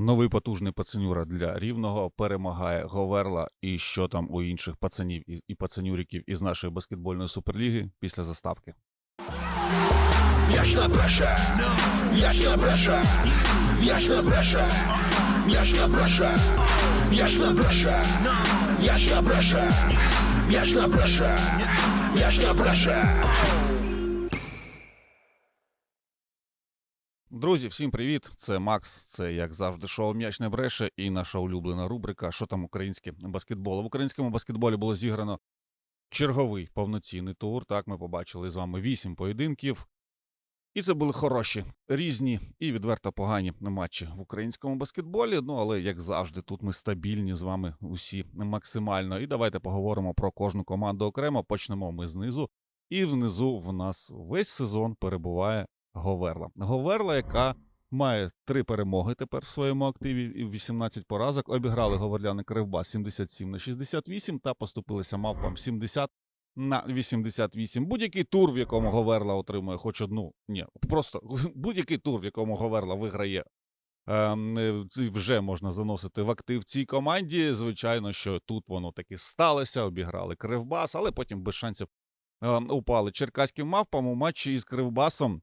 Новий потужний пацанюра для рівного перемагає Говерла. І що там у інших пацанів і, пацанюриків із нашої баскетбольної суперліги після заставки. Я ж не бреше, я ж не бреше, я ж не бреше, я ж не бреше, Друзі, всім привіт! Це Макс. Це як завжди шоу М'яч не бреше і наша улюблена рубрика Що там українське баскетбол. В українському баскетболі було зіграно черговий повноцінний тур. Так, ми побачили з вами вісім поєдинків. І це були хороші, різні і відверто погані матчі в українському баскетболі. Ну але як завжди, тут ми стабільні з вами усі максимально. І давайте поговоримо про кожну команду окремо. Почнемо ми знизу. І внизу в нас весь сезон перебуває Говерла. Говерла, яка має три перемоги тепер в своєму активі і 18 поразок. Обіграли говерляни Кривбас 77 на 68 та поступилися мавпам 70 на 88. Будь-який тур, в якому Говерла отримує хоч одну. Ні, просто будь-який тур, в якому Говерла виграє. ем, е, Вже можна заносити в актив цій команді. Звичайно, що тут воно таки сталося, обіграли Кривбас, але потім без шансів ем, упали черкаським мавпам у матчі із Кривбасом.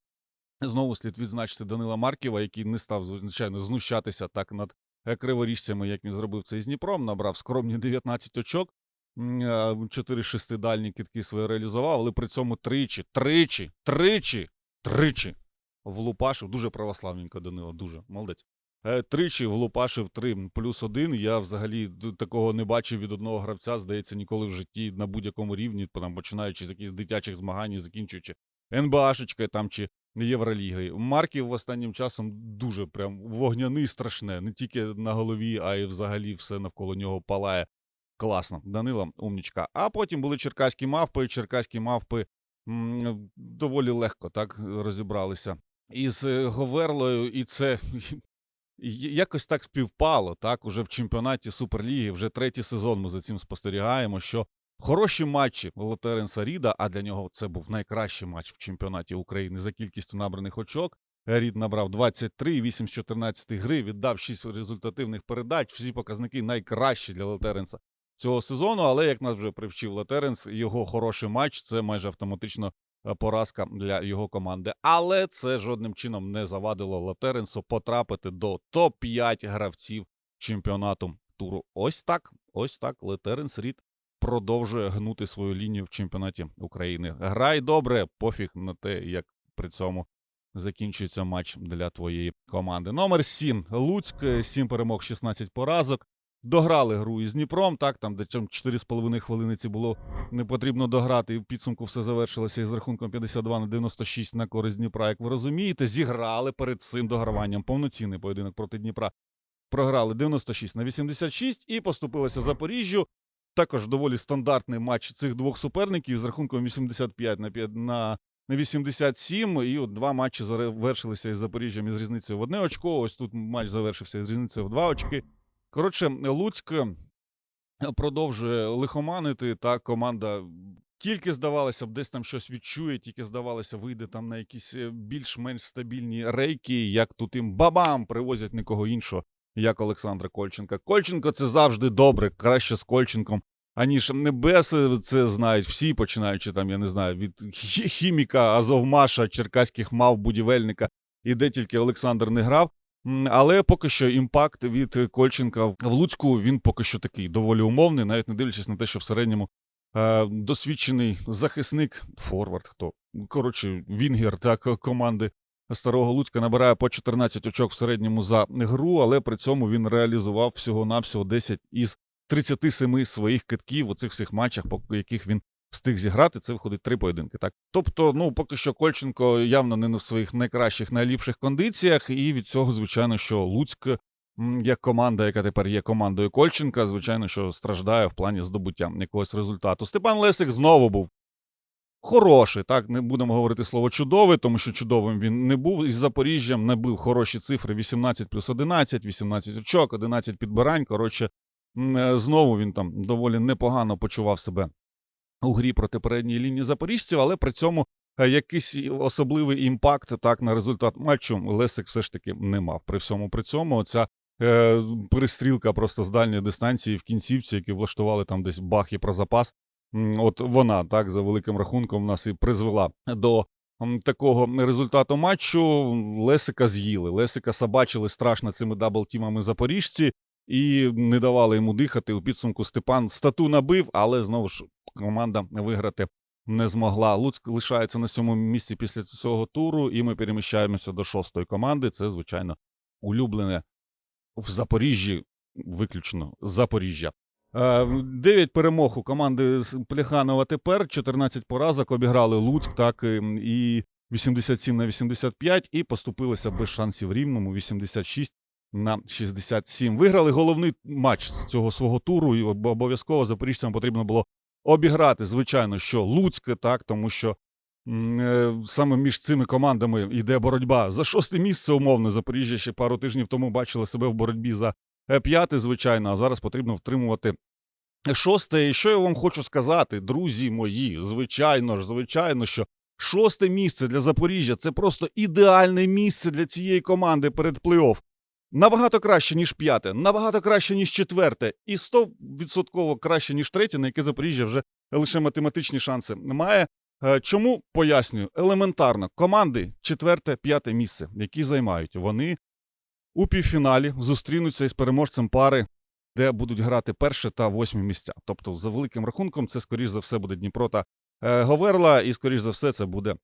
Знову слід відзначити Данила Марківа, який не став, звичайно, знущатися так над е, криворіжцями, як він зробив це із Дніпром. Набрав скромні 19 очок. 4 шестидальні кітки свої реалізував, але при цьому тричі, тричі, тричі, тричі влупашив. Дуже православненько Данило, дуже молодець. Е, Тричі влупашив 3 плюс 1. Я взагалі такого не бачив від одного гравця, здається, ніколи в житті на будь-якому рівні, починаючи з якихось дитячих змагань, закінчуючи НБАшечкою там чи Євролігою. Марків останнім часом дуже прям вогняний страшне. Не тільки на голові, а й взагалі все навколо нього палає. Класно, Данила, умнічка. А потім були черкаські мавпи. Черкаські мавпи м, доволі легко так розібралися із е, Говерлою, і це якось так співпало. Так, уже в чемпіонаті Суперліги, вже третій сезон ми за цим спостерігаємо. що Хороші матчі Лотеренса Ріда, а для нього це був найкращий матч в чемпіонаті України за кількістю набраних очок. Рід набрав 23, 8 з 14 гри, віддав 6 результативних передач. Всі показники найкращі для Лотеренса цього сезону. Але як нас вже привчив Лотеренс, його хороший матч це майже автоматично е, поразка для його команди. Але це жодним чином не завадило Лотеренсу потрапити до топ-5 гравців чемпіонату туру. Ось так, ось так. Лотеренс Рід продовжує гнути свою лінію в чемпіонаті України. Грай добре, пофіг на те, як при цьому закінчується матч для твоєї команди. Номер 7. Луцьк, 7 перемог, 16 поразок. Дограли гру із Дніпром, так, там, де чим 4,5 хвилиниці було не потрібно дограти, і в підсумку все завершилося із рахунком 52 на 96 на користь Дніпра, як ви розумієте. Зіграли перед цим дограванням повноцінний поєдинок проти Дніпра. Програли 96 на 86 і поступилися Запоріжжю. Також доволі стандартний матч цих двох суперників з рахунком 85 на 5 на на 87. І от два матчі завершилися із Запоріжжям із різницею в одне очко. Ось тут матч завершився із різницею в два очки. Коротше, Луцьк продовжує лихоманити. Та команда тільки здавалося б, десь там щось відчує, тільки здавалося, вийде там на якісь е, більш-менш стабільні рейки, як тут їм бабам привозять нікого іншого, як Олександра Кольченка. Кольченко це завжди добре, краще з Кольченком. Аніж небеси це знають всі, починаючи там, я не знаю, від хіміка, Азовмаша, черкаських мав, будівельника, і де тільки Олександр не грав. Але поки що імпакт від Кольченка в Луцьку він поки що такий доволі умовний, навіть не дивлячись на те, що в середньому е, досвідчений захисник, форвард, хто коротше, Вінгер так команди Старого Луцька набирає по 14 очок в середньому за гру, але при цьому він реалізував всього-навсього 10 із 37 своїх китків у цих всіх матчах, по яких він встиг зіграти. Це виходить три поєдинки. Так, тобто, ну поки що Кольченко явно не на своїх найкращих, найліпших кондиціях, і від цього, звичайно, що Луцьк. Як команда, яка тепер є командою Кольченка, звичайно, що страждає в плані здобуття якогось результату. Степан Лесик знову був хороший. Так, не будемо говорити слово чудовий, тому що чудовим він не був. Із Запоріжжям набив хороші цифри: 18 плюс 11, 18 очок, 11 підбирань. Коротше, е, знову він там доволі непогано почував себе у грі проти передньої лінії запоріжців, але при цьому е, якийсь особливий імпакт так на результат матчу Лесик все ж таки не мав. При всьому при цьому ця е, перестрілка просто з дальньої дистанції в кінцівці, які влаштували там десь бах і про запас. От вона так за великим рахунком нас і призвела до такого результату матчу. Лесика з'їли. Лесика собачили страшно цими даблтімами запоріжці і не давали йому дихати. У підсумку Степан стату набив, але знову ж команда виграти не змогла. Луцьк лишається на сьомому місці після цього туру, і ми переміщаємося до шостої команди. Це, звичайно, улюблене в Запоріжжі, виключно Запоріжжя. Е, Дев'ять перемог у команди Плеханова тепер, 14 поразок обіграли Луцьк, так і- і 87 на 85, і поступилися без шансів рівному 86 на 67. Виграли головний матч цього свого туру, і обов'язково запоріжцям потрібно було обіграти, звичайно, що Луцьке, так, тому що е, саме між цими командами йде боротьба за шосте місце, умовно. Запоріжжя ще пару тижнів тому бачили себе в боротьбі за е, п'яте, звичайно, а зараз потрібно втримувати шосте. І що я вам хочу сказати, друзі мої, звичайно ж, звичайно, що шосте місце для Запоріжжя це просто ідеальне місце для цієї команди перед плей-офф. Набагато краще, ніж п'яте, набагато краще, ніж четверте, і 100% краще, ніж третє, на яке Запоріжжя вже лише математичні шанси має. Е, Чому пояснюю? Елементарно, команди четверте, п'яте місце, які займають, вони у півфіналі зустрінуться із переможцем пари, де будуть грати перше та восьме місця. Тобто, за великим рахунком, це скоріш за все буде Дніпро та е, Говерла, і скоріш за все, це буде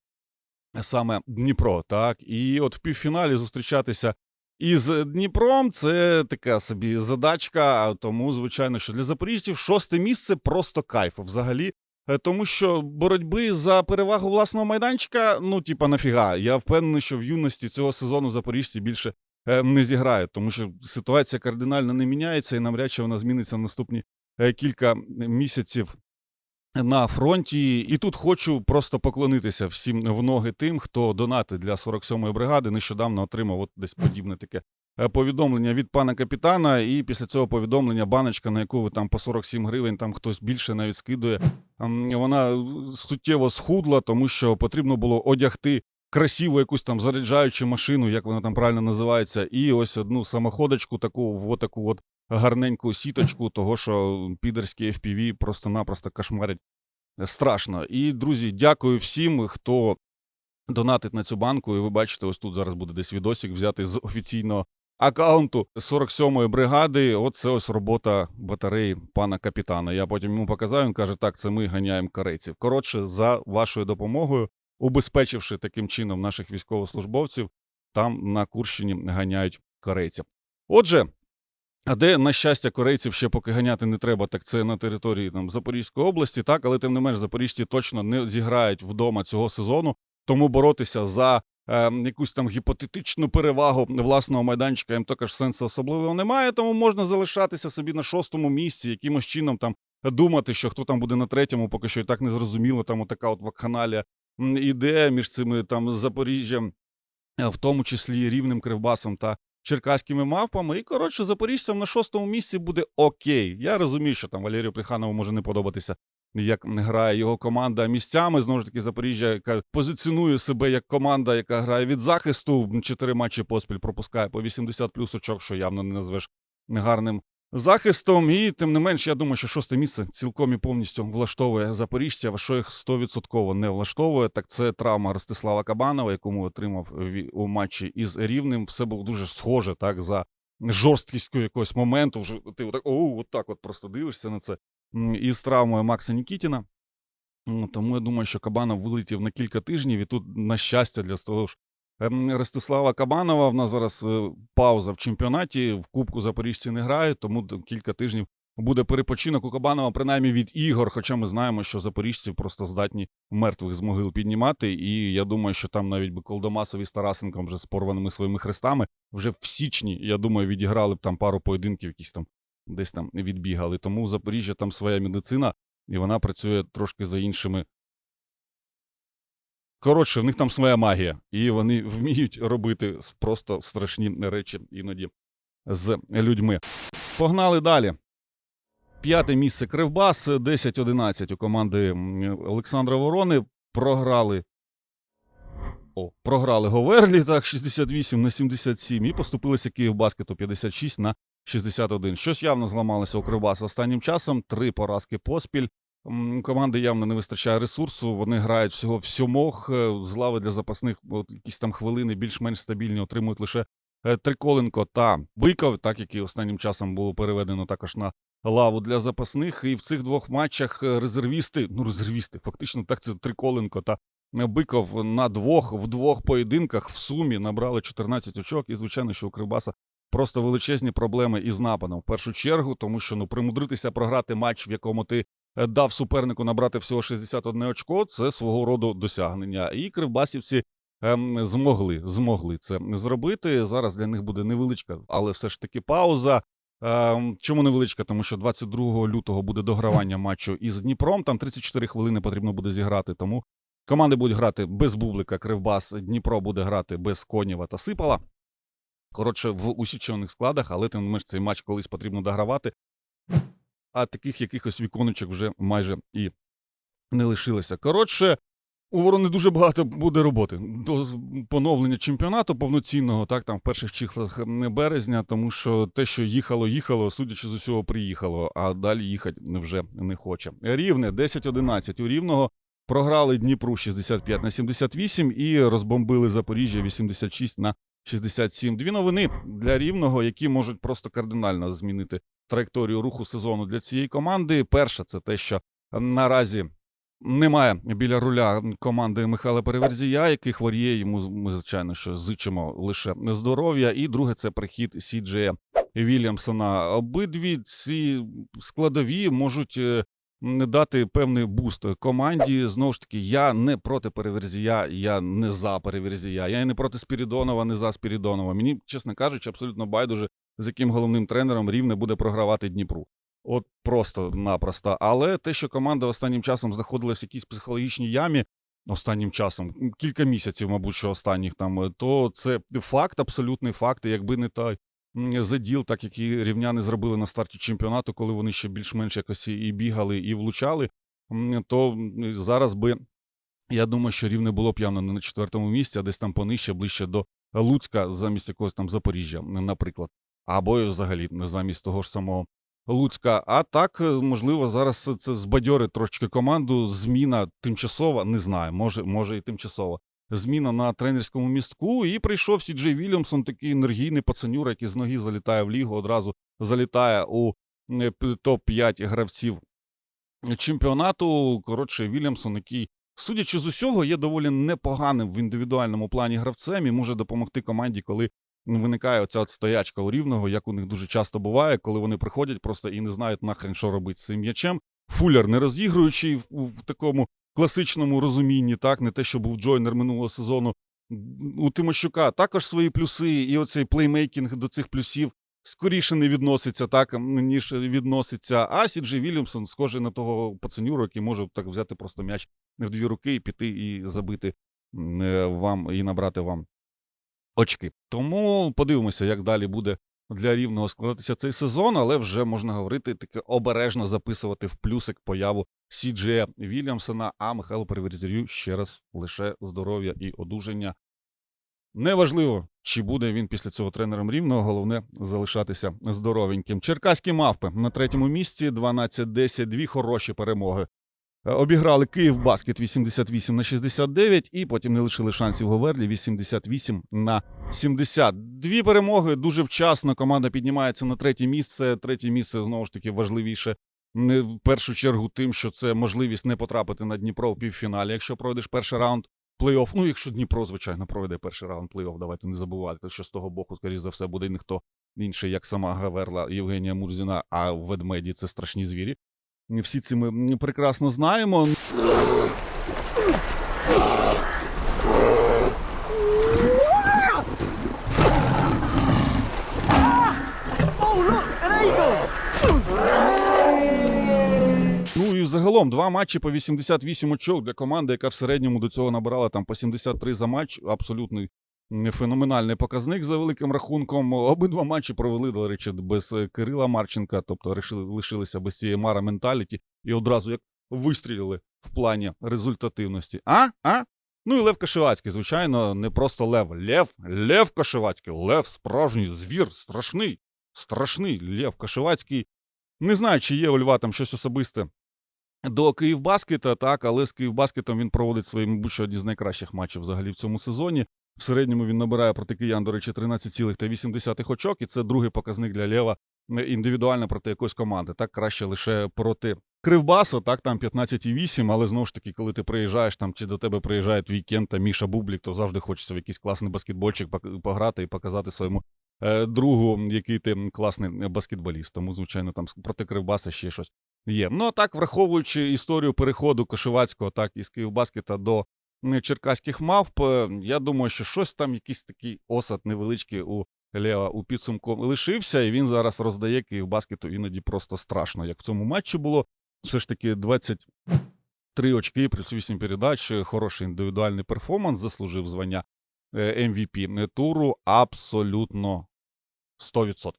саме Дніпро. Так, і от в півфіналі зустрічатися із Дніпром це така собі задачка. Тому, звичайно, що для запоріжців шосте місце просто кайф взагалі. Е, Тому що боротьби за перевагу власного майданчика, ну, типа, нафіга. Я впевнений, що в юності цього сезону запоріжці більше не зіграють, тому що ситуація кардинально не міняється, і навряд чи вона зміниться в наступні е, кілька місяців на фронті. І тут хочу просто поклонитися всім в ноги тим, хто донатить для 47-ї бригади. Нещодавно отримав от десь подібне таке е, повідомлення від пана капітана. І після цього повідомлення баночка, на яку ви там по 47 гривень, там хтось більше навіть скидує. Вона суттєво схудла, тому що потрібно було одягти красиву якусь там заряджаючу машину, як вона там правильно називається, і ось одну самоходочку, таку в таку от гарненьку сіточку, того що підерські FPV просто-напросто кошмарять страшно. І, друзі, дякую всім, хто донатить на цю банку. І ви бачите, ось тут зараз буде десь відосик взяти з офіційного аккаунту 47-ї бригади. Оце ось робота батареї пана капітана. Я потім йому показав. Він каже: так, це ми ганяємо корейців. Коротше, за вашою допомогою, убезпечивши таким чином наших військовослужбовців, там на Курщині ганяють корейців. Отже. А де, на щастя, корейців ще поки ганяти не треба, так це на території там, Запорізької області, так, але тим не менш запоріжці точно не зіграють вдома цього сезону, тому боротися за е, якусь там гіпотетичну перевагу власного майданчика їм також сенсу особливого немає, тому можна залишатися собі на шостому місці, якимось чином там думати, що хто там буде на третьому, поки що і так не зрозуміло, там отака от вакханалія іде між цими там Запоріжжям, е, в тому числі Рівнем, Кривбасом та черкаськими мавпами. І, коротше, запоріжцям на шостому місці буде окей. Я розумію, що там Валерію Плеханову може не подобатися, як грає його команда місцями. Знову ж таки, Запоріжжя, яка позиціонує себе як команда, яка грає від захисту. Чотири матчі поспіль пропускає по 80 плюс очок, що явно не назвеш гарним захистом. І тим не менш, я думаю, що шосте місце цілком і повністю влаштовує запоріжця. Що їх 100% не влаштовує, так це травма Ростислава Кабанова, яку ми отримав у матчі із Рівнем. Все було дуже схоже так за жорсткістю якогось моменту. Вже ти отак, о, отак от просто дивишся на це. М, І з травмою Макса Нікітіна. Тому я думаю, що Кабанов вилетів на кілька тижнів, і тут, на щастя, для того ж Ростислава Кабанова. В нас зараз е, пауза в чемпіонаті. В Кубку Запоріжці не грають, тому кілька тижнів буде перепочинок у Кабанова, принаймні від ігор. Хоча ми знаємо, що запоріжці просто здатні мертвих з могил піднімати. І я думаю, що там навіть би Колдомасов і з Тарасенком вже з порваними своїми хрестами вже в січні, я думаю, відіграли б там пару поєдинків, якісь там десь там відбігали. Тому Запоріжжя там своя медицина, і вона працює трошки за іншими. Коротше, в них там своя магія, і вони вміють робити просто страшні речі іноді з людьми. Погнали далі. П'яте місце Кривбас, 10-11 у команди Олександра Ворони. Програли О, програли Говерлі, так, 68 на 77, і поступилися Київбаскету 56 на 61. Щось явно зламалося у Кривбаса останнім часом. Три поразки поспіль. Команди явно не вистачає ресурсу. Вони грають всього в сьомох. е, З лави для запасних от, якісь там хвилини більш-менш стабільні отримують лише е, Триколенко та Биков, так які останнім часом було переведено також на лаву для запасних. І в цих двох матчах е, резервісти, ну резервісти, фактично так це Триколенко та Биков на двох в двох поєдинках в сумі набрали 14 очок. І звичайно, що у Кривбаса просто величезні проблеми із нападом. В першу чергу, тому що ну примудритися програти матч, в якому ти дав супернику набрати всього 61 очко, це свого роду досягнення. І кривбасівці ем, змогли, змогли це зробити. Зараз для них буде невеличка, але все ж таки пауза. Ем, чому невеличка? Тому що 22 лютого буде догравання матчу із Дніпром. Там 34 хвилини потрібно буде зіграти. Тому команди будуть грати без Бублика, Кривбас. Дніпро буде грати без Конєва та Сипала. Коротше, в усічених складах, але тим не менш цей матч колись потрібно догравати. А таких якихось віконечок вже майже і не лишилося. Коротше, у ворони дуже багато буде роботи до поновлення чемпіонату повноцінного, так там в перших числах березня, тому що те, що їхало, їхало, судячи з усього, приїхало, а далі їхати вже не хоче. Рівне 10-11 у рівного. Програли Дніпру 65 на 78 і розбомбили Запоріжжя 86 на 67. Дві новини для рівного, які можуть просто кардинально змінити траєкторію руху сезону для цієї команди. Перша це те, що наразі немає біля руля команди Михайла Переверзія, який хворіє. Йому ми, звичайно, що зичимо лише здоров'я. І друге це прихід Сіджея Вільямсона. Обидві ці складові можуть. е, Дати певний буст команді. Знову ж таки, я не проти Переверзія, я не за Переверзія, я не проти Спірідонова, не за Спірідонова. Мені, чесно кажучи, абсолютно байдуже, з яким головним тренером рівне буде програвати Дніпру. От просто-напросто. Але те, що команда останнім часом знаходилась в якійсь психологічній ямі, останнім часом, кілька місяців, мабуть, що останніх там, е, то це факт, абсолютний факт. Якби не той заділ, так як і рівняни зробили на старті чемпіонату, коли вони ще більш-менш якось і бігали, і влучали, то зараз би. Я думаю, що рівне було б явно не на четвертому місці, а десь там понижче, ближче до Луцька, замість якогось там Запоріжжя, наприклад. Або взагалі замість того ж самого Луцька. А так, е, можливо, зараз це збадьорить трошечки команду. Зміна тимчасова, не знаю, може, може і тимчасова. Зміна на тренерському містку. І прийшов Сіджей Вільямсон, такий енергійний пацанюра, який з ноги залітає в лігу, одразу залітає у е, топ-5 гравців чемпіонату. Коротше, Вільямсон, який, судячи з усього, є доволі непоганим в індивідуальному плані гравцем і може допомогти команді, коли виникає оця от стоячка у рівного, як у них дуже часто буває, коли вони приходять просто і не знають нахрен, що робити з цим м'ячем. Фуллер не розігруючий в, в такому класичному розумінні, так, не те, що був Джойнер минулого сезону. У Тимощука також свої плюси, і оцей плеймейкінг до цих плюсів скоріше не відноситься, так, ніж відноситься. А Сіджей Вільямсон схожий на того пацанюру, який може так взяти просто м'яч в дві руки і піти і забити е, вам і набрати вам очки. Тому подивимося, як далі буде для рівного складатися цей сезон, але вже можна говорити таке обережно записувати в плюсик появу Сіджея Вільямсона, а Михайло Переверзірю ще раз лише здоров'я і одужання. Неважливо, чи буде він після цього тренером рівного, головне залишатися здоровеньким. Черкаські мавпи на третьому місці 12-10, дві хороші перемоги. Е, Обіграли Київ Баскет 88 на 69 і потім не лишили шансів Говерлі 88 на 70. Дві перемоги дуже вчасно. Команда піднімається на третє місце. Третє місце знову ж таки важливіше. Не в першу чергу тим, що це можливість не потрапити на Дніпро в півфіналі, якщо пройдеш перший раунд плей-офф. Ну, якщо Дніпро, звичайно, пройде перший раунд плей-офф, давайте не забувати, що з того боку, скоріш за все, буде ніхто інший, як сама Гаверла Євгенія Мурзіна, а в ведмеді це страшні звірі. Всі це ми прекрасно знаємо. Ну і загалом два матчі по 88 очок для команди, яка в середньому до цього набирала там по 73 за матч. Абсолютний феноменальний показник за великим рахунком. Обидва матчі провели, до речі, без е, Кирила Марченка, тобто лишилися без цієї мара менталіті і одразу як вистрілили в плані результативності. А? А? Ну і Лев Кашевацький, звичайно, не просто Лев. Лев, Лев Кашевацький, Лев справжній звір, страшний, страшний Лев Кашевацький. Не знаю, чи є у Льва там щось особисте до Київбаскета, так, але з Київбаскетом він проводить свої, мабуть, одні з найкращих матчів взагалі в цьому сезоні. В середньому він набирає проти киян, до речі, 13,8 очок, і це другий показник для Лєва індивідуально проти якоїсь команди. Так краще лише проти Кривбаса, так там 15,8, але знову ж таки, коли ти приїжджаєш там, чи до тебе приїжджає твій Кент та Міша Бублік, то завжди хочеться в якийсь класний баскетбольчик пограти і показати своєму е, другу, який ти класний баскетболіст. Тому, звичайно, там проти Кривбаса ще щось є. Ну а так, враховуючи історію переходу Кошевацького, так із Київбаскета до черкаських мавп, е, я думаю, що щось там, якийсь такий осад невеличкий у Лева у підсумку лишився, і він зараз роздає Київбаскету іноді просто страшно, як в цьому матчі було. Все ж таки 23 очки, плюс 8 передач, е, хороший індивідуальний перформанс, заслужив звання е, MVP туру абсолютно 100%.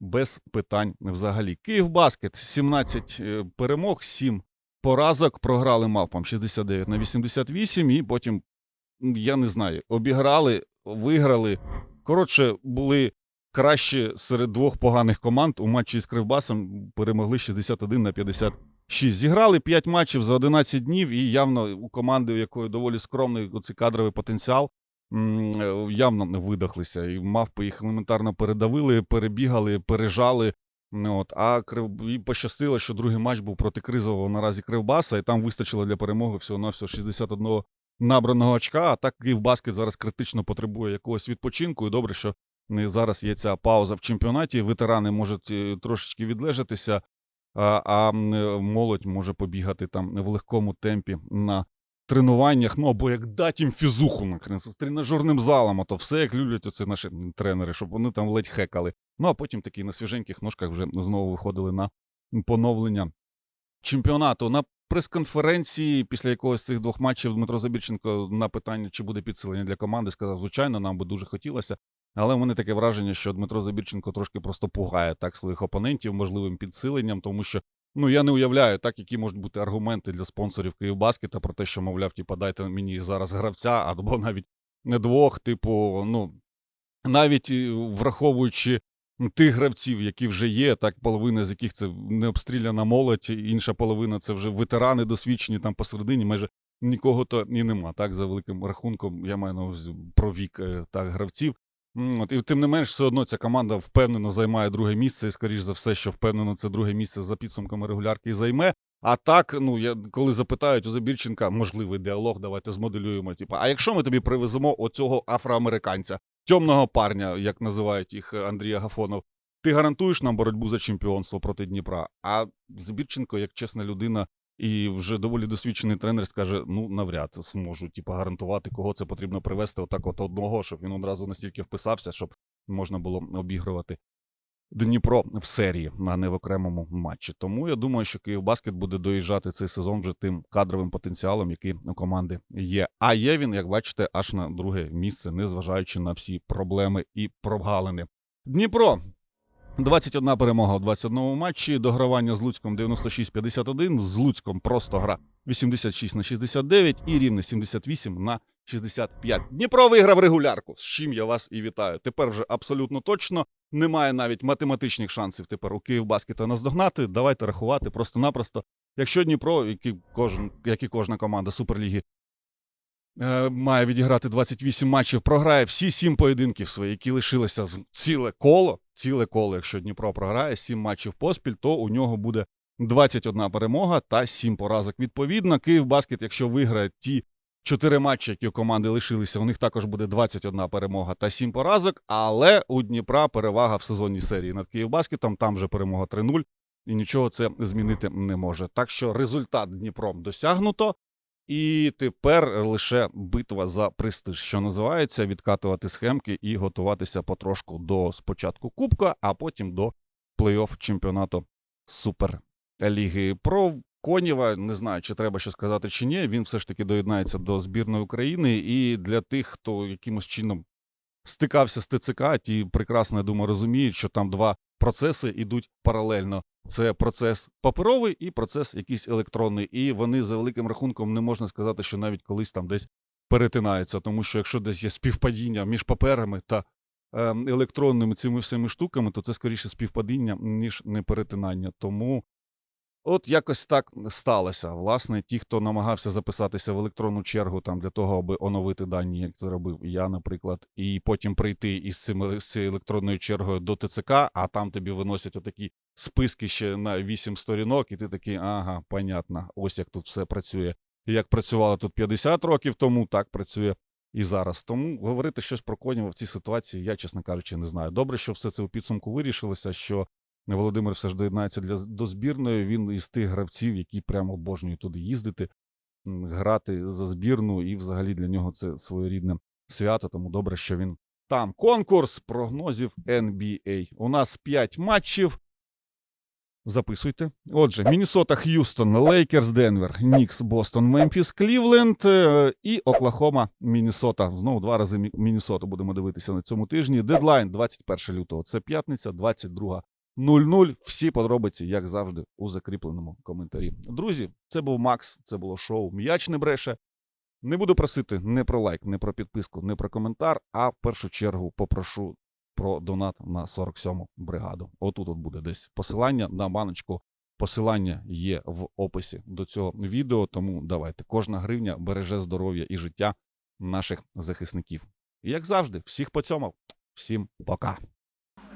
Без питань взагалі. Київбаскет 17 е, перемог, 7 поразок. Програли мавпам 69 на 88, і потім, я не знаю, обіграли, виграли. Коротше, були кращі серед двох поганих команд у матчі з Кривбасом. Перемогли 61 на 56. Зіграли 5 матчів за 11 днів, і явно у команди, у якої доволі скромний оцей кадровий потенціал, е, явно видохлися. І мавпи їх елементарно передавили, перебігали, пережали. Ну, От, а Крив... і пощастило, що другий матч був проти кризового наразі Кривбаса, і там вистачило для перемоги всього на всього 61 набраного очка. А так Київбаскет зараз критично потребує якогось відпочинку. І добре, що е, зараз є ця пауза в чемпіонаті. Ветерани можуть е, трошечки відлежатися, а, а е, молодь може побігати там в легкому темпі на тренуваннях. Ну або як дать їм фізуху наконець, з тренажерним залом, а то все як люблять оці наші тренери, щоб вони там ледь хекали. Ну а потім такі на свіженьких ножках вже знову виходили на поновлення чемпіонату. На прес-конференції після якогось цих двох матчів Дмитро Забірченко на питання, чи буде підсилення для команди, сказав: звичайно, нам би дуже хотілося. Але в мене таке враження, що Дмитро Забірченко трошки просто пугає так своїх опонентів можливим підсиленням, тому що ну я не уявляю, так які можуть бути аргументи для спонсорів Київбаскета про те, що мовляв, типа дайте мені зараз гравця, або навіть не двох, типу, ну навіть враховуючи тих гравців, які вже є, так половина з яких це не обстріляна молодь, інша половина це вже ветерани досвідчені там посередині, майже нікого то і нема. Так, за великим рахунком, я маю на увазі про вік е, так, гравців. От, і тим не менш, все одно ця команда впевнено займає друге місце, і скоріш за все, що впевнено це друге місце за підсумками регулярки і займе. А так, ну я коли запитають у Забірченка, можливий діалог, давайте змоделюємо. Типу, а якщо ми тобі привеземо оцього афроамериканця, темного парня, як називають їх Андрій Андрія Гафонов, ти гарантуєш нам боротьбу за чемпіонство проти Дніпра? А Збірченко, як чесна людина і вже доволі досвідчений тренер, скаже: ну навряд зможу типу, гарантувати, кого це потрібно привести отак от одного, щоб він одразу настільки вписався, щоб можна було обігрувати Дніпро в серії, а не в окремому матчі. Тому я думаю, що Київбаскет буде доїжджати цей сезон вже тим кадровим потенціалом, який у команди є. А є він, як бачите, аж на друге місце, незважаючи на всі проблеми і прогалини. Дніпро. 21 перемога у 21 матчі. Догравання з Луцьком 96-51. З Луцьком просто гра 86 на 69 і рівне 78 на 65. Дніпро виграв регулярку, з чим я вас і вітаю. Тепер вже абсолютно точно немає навіть математичних шансів тепер у Київбаскета наздогнати. Давайте рахувати просто-напросто. Якщо Дніпро, як і, кожен, як і кожна команда Суперліги, е, має відіграти 28 матчів, програє всі 7 поєдинків свої, які лишилися ціле коло. Ціле коло, якщо Дніпро програє 7 матчів поспіль, то у нього буде 21 перемога та 7 поразок. Відповідно, Київбаскет, якщо виграє ті 4 матчі, які у команди лишилися, у них також буде 21 перемога та 7 поразок. Але у Дніпра перевага в сезонній серії над Київбаскетом. Там вже перемога 3-0, і нічого це змінити не може. Так що результат Дніпром досягнуто. І тепер лише битва за престиж, що називається, відкатувати схемки і готуватися потрошку до спочатку Кубка, а потім до плей-офф чемпіонату Суперліги. Про Конєва не знаю, чи треба що сказати чи ні. Він все ж таки доєднається до збірної України. І для тих, хто якимось чином стикався з ТЦК, ті прекрасно я думаю розуміють, що там два процеси йдуть паралельно. Це процес паперовий і процес якийсь електронний. І вони за великим рахунком не можна сказати, що навіть колись там десь перетинаються, тому що якщо десь є співпадіння між паперами та е, електронними цими всіми штуками, то це скоріше співпадіння, ніж не перетинання. Тому от якось так сталося. Власне, ті, хто намагався записатися в електронну чергу там для того, аби оновити дані, як це робив я, наприклад, і потім прийти із цим з цією електронною чергою до ТЦК, а там тобі виносять отакі списки ще на 8 сторінок, і ти такий, ага, понятно, ось як тут все працює. І як працювало тут 50 років тому, так працює і зараз. Тому говорити щось про Коніва в цій ситуації, я, чесно кажучи, не знаю. Добре, що все це у підсумку вирішилося, що Володимир все ж доєднається для, до збірної. Він із тих гравців, які прямо обожнюють туди їздити, грати за збірну, і взагалі для нього це своєрідне свято. Тому добре, що він там. Конкурс прогнозів NBA. У нас 5 матчів. Записуйте. Отже, Міннесота, Х'юстон, Лейкерс, Денвер, Нікс, Бостон, Мемфіс, Клівленд е, і Оклахома, Міннесота. Знову два рази Мі- Міннесоту будемо дивитися на цьому тижні. Дедлайн 21 лютого. Це п'ятниця, 22.00. Всі подробиці, як завжди, у закріпленому коментарі. Друзі, це був Макс, це було шоу М'яч не бреше. Не буду просити не про лайк, не про підписку, не про коментар, а в першу чергу попрошу про донат на 47-му бригаду. Отут от буде десь посилання на баночку. Посилання є в описі до цього відео. Тому давайте. Кожна гривня береже здоров'я і життя наших захисників. І як завжди, всіх поцьомав. Всім пока.